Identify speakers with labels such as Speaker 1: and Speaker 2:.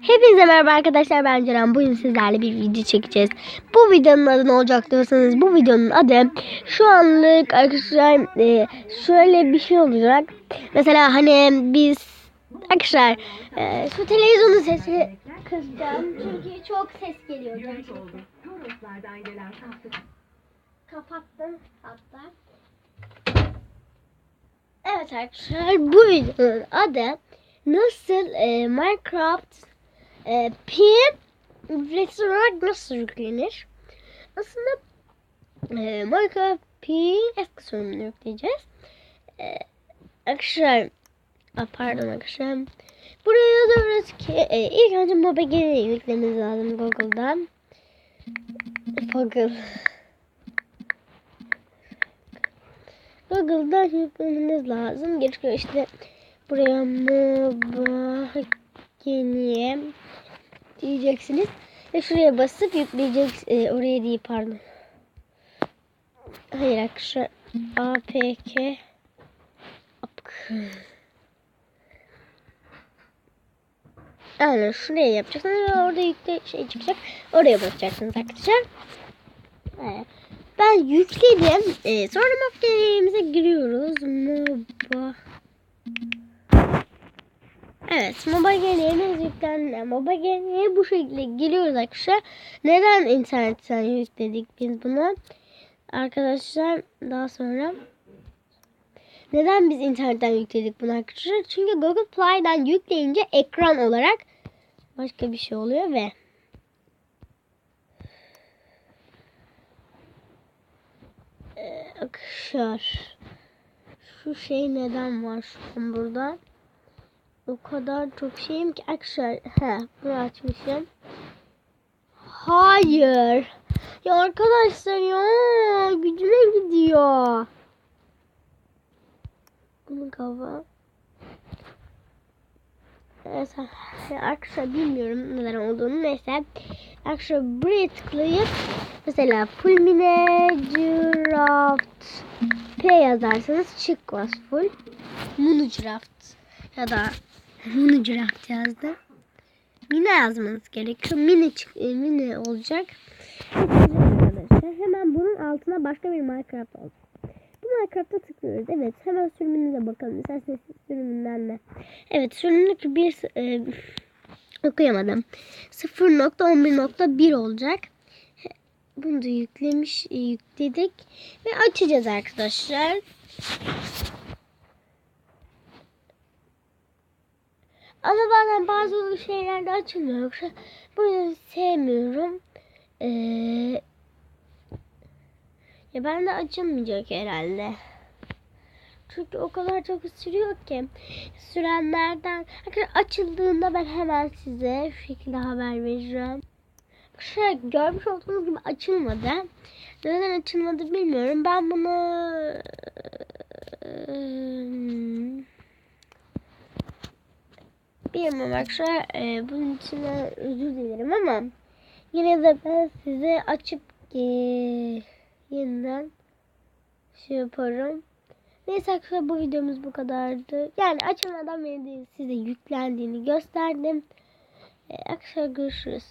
Speaker 1: Hepinize merhaba arkadaşlar ben Ceren. Bugün sizlerle bir video çekeceğiz. Bu videonun adı ne olacak diyorsanız bu videonun adı şu anlık arkadaşlar e, şöyle bir şey olacak. Mesela hani biz arkadaşlar e, şu televizyonun sesini kısacağım. Çünkü çok ses geliyor gerçekten. Kapattım hatta. Evet arkadaşlar bu videonun adı nasıl e, Minecraft e, P restoran nasıl yüklenir? Aslında e, Minecraft P eski sürümünü yükleyeceğiz. E, arkadaşlar a, pardon arkadaşlar buraya yazıyoruz ki e, ilk önce Mobile'i yüklemeniz lazım Google'dan. Google. Google'dan yüklemeniz lazım. Gerekiyor işte buraya Mobageni'ye diyeceksiniz. Ve şuraya basıp yükleyeceksiniz. E, oraya değil pardon. Hayır arkadaşlar. APK Apk. Aynen şuraya yapacaksınız. ve Orada yükle şey çıkacak. Oraya basacaksınız arkadaşlar. Ben yükledim. Ee, sonra makinemize giriyoruz. Moba. Evet, moba geleneğimiz yüklendi. Moba geleneğe bu şekilde giriyoruz arkadaşlar. Neden internetten yükledik biz bunu? Arkadaşlar daha sonra neden biz internetten yükledik bunu arkadaşlar? Çünkü Google Play'den yükleyince ekran olarak başka bir şey oluyor ve Arkadaşlar şu şey neden var şu an burada? O kadar çok şeyim ki arkadaşlar he bunu açmışım. Hayır. Ya arkadaşlar ya gücüme gidiyor. Bunu kafa. Evet arkadaşlar bilmiyorum neden olduğunu neyse. Arkadaşlar buraya tıklayıp mesela Fulmine Girafft P yazarsanız çıkmaz full. Munujraft ya da Munujraft yazdı. Mine yazmanız gerekiyor. Mini e, mini olacak. Arkadaşlar hemen bunun altına başka bir Minecraft olacak. Bu Minecraft'a tıklıyoruz. Evet hemen sürümünüze bakalım. İsterseniz sürümünden de. Evet sürümlük bir e, okuyamadım. 0.11.1 olacak. Bunu da yüklemiş, e, yükledik ve açacağız arkadaşlar. Ama bazen bazı şeylerde açılmıyor. Yoksa bunu sevmiyorum. Ee, ya ben de açılmayacak herhalde. Çünkü o kadar çok sürüyor ki. Sürenlerden açıldığında ben hemen size şu şekilde haber vereceğim. Şey, görmüş olduğunuz gibi açılmadı. Neden açılmadı bilmiyorum. Ben bunu bilmiyorum arkadaşlar. Ee, bunun için özür dilerim ama yine de ben size açıp e, yeniden şey yaparım. Neyse arkadaşlar bu videomuz bu kadardı. Yani açılmadan beni de size yüklendiğini gösterdim. Ee, arkadaşlar görüşürüz.